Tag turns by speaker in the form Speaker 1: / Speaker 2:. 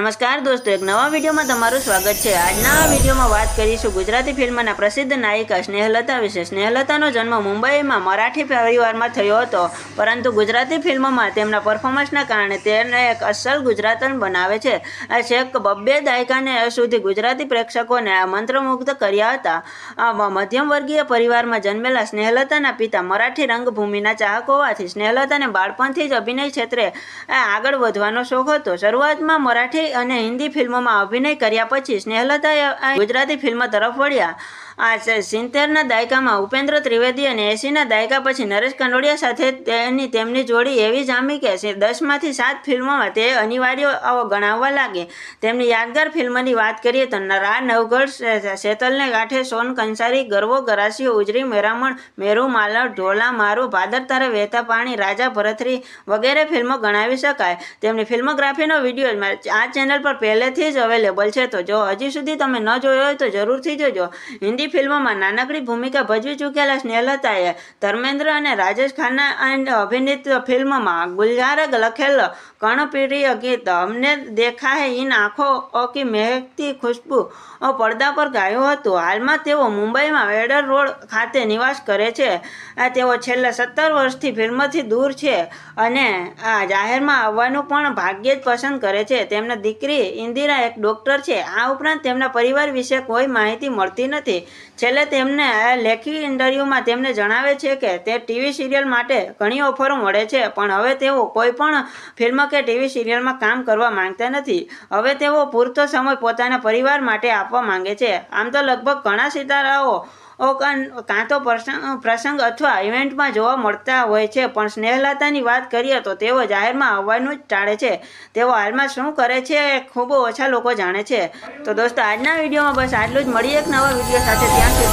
Speaker 1: નમસ્કાર દોસ્તો, એક નવા વિડીયોમાં તમારું સ્વાગત છે. આજના આ વિડીયોમાં વાત કરીશું ગુજરાતી ફિલ્મના પ્રસિદ્ધ નાયિકા સ્નેહલતા વિશે. સ્નેહલતાનો જન્મ મુંબઈમાં મરાઠી પરિવારમાં થયો હતો, પરંતુ ગુજરાતી ફિલ્મોમાં તેમના પરફોર્મન્સના કારણે તેને એક અસલ ગુજરાતન બનાવે છે. છેક બબ્બે દાયકાને સુધી ગુજરાતી પ્રેક્ષકોને મંત્રમુગ્ધ કર્યા હતા. આ મ- મધ્યમ વર્ગીય પરિવારમાં જન્મેલા સ્નેહલતાના પિતા મરાઠી રંગભૂમિના ચાહક હોવાથી સ્નેહલતાને બાળપણથી જ અભિનય ક્ષેત્રે આગળ વધવાનો શોખ હતો. શરૂઆતમાં મરાઠી અને હિન્દી ફિલ્મોમાં અભિનય કર્યા પછી સ્નેહલતા ગુજરાતી ફિલ્મ તરફ વળ્યા. આ સિત્તેરના દાયકામાં ઉપેન્દ્ર ત્રિવેદી અને એંસીના દાયકા પછી નરેશ કંડોડિયા સાથે તેની તેમની જોડી એવી જામી કે દસમાંથી સાત ફિલ્મોમાં તે અનિવાર્ય આવો ગણાવવા લાગે. તેમની યાદગાર ફિલ્મની વાત કરીએ તો રા નવગઢ શેતલને ગાંઠે સોન, કંસારી, ગરવો ગરાસીઓ ઉજરી, મેરામણ, મેરુ, માલણ, ઢોલા, મારું, ભાદર તારે વહેતા પાણી, રાજા, ભરથરી વગેરે ફિલ્મો ગણાવી શકાય. તેમની ફિલ્મોગ્રાફીનો વીડિયો આ ચેનલ પર પહેલેથી જ અવેલેબલ છે. તો જો હજી સુધી તમે ન જોયો હોય તો જરૂરથી જોજો. હિન્દી ફિલ્મોમાં નાનકડી ભૂમિકા ભજવી ચૂકેલા સ્નેહલતાએ ધર્મેન્દ્ર અને રાજેશ ખાન્ના એન્ડ અભિનીત ફિલ્મમાં ગુલઝાર લખેલ કર્ણપ્રિય ગીત અમને દેખા ઇન આંખો કી મહેકતી ખુશ્બુ. પડદા પર ગાયું હતું. હાલમાં તેઓ મુંબઈમાં વેડર રોડ ખાતે નિવાસ કરે છે. તેઓ છેલ્લા સત્તર વર્ષથી ફિલ્મથી દૂર છે અને આ જાહેરમાં આવવાનું પણ ભાગ્યે જ પસંદ કરે છે. તેમના દીકરી ઇન્દિરા એક ડૉક્ટર છે. આ ઉપરાંત તેમના પરિવાર વિશે કોઈ માહિતી મળતી નથી. છેલ્લે તેમને લેખી ઇન્ટરવ્યૂમાં તેમને જણાવે છે કે તે ટીવી સિરિયલ માટે ઘણી ઓફરો મળે છે, પણ હવે તેઓ કોઈ પણ ફિલ્મ કે ટીવી સિરિયલમાં કામ કરવા માંગતા નથી. હવે તેઓ પૂરતો સમય પોતાના પરિવાર માટે આપવા માંગે છે. આમ તો લગભગ ઘણા સિતારાઓ કાં તો પ્રસંગ અથવા ઇવેન્ટમાં જોવા મળતા હોય છે. પણ સ્નેહલતાની વાત કરીએ તો તેઓ જાહેરમાં આવવાનું જ ટાળે છે. તેઓ હાલમાં શું કરે છે એ ખૂબ ઓછા લોકો જાણે છે. તો દોસ્તો, આજના વિડીયોમાં બસ આટલું જ. મળીએ એક નવા વીડિયો સાથે. ત્યાં સુધી